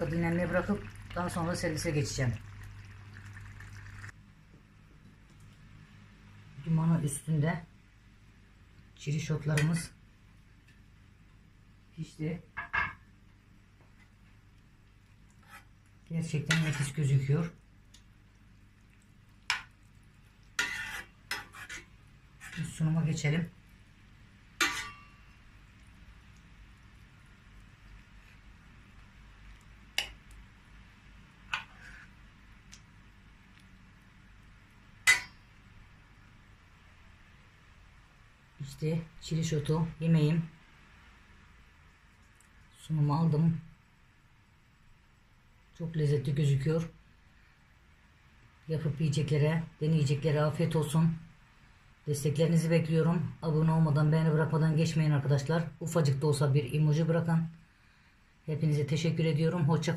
dinlenmeye bırakıp daha sonra servise geçeceğim. Dumanı üstünde çiri şotlarımız pişti. Gerçekten nefis gözüküyor. Sunuma geçelim. İşte çili şotu yemeğim. Sunumu aldım. Çok lezzetli gözüküyor. Yapıp yiyeceklere, deneyeceklere afiyet olsun. Desteklerinizi bekliyorum. Abone olmadan, beğeni bırakmadan geçmeyin arkadaşlar. Ufacık da olsa bir emoji bırakın. Hepinize teşekkür ediyorum. Hoşça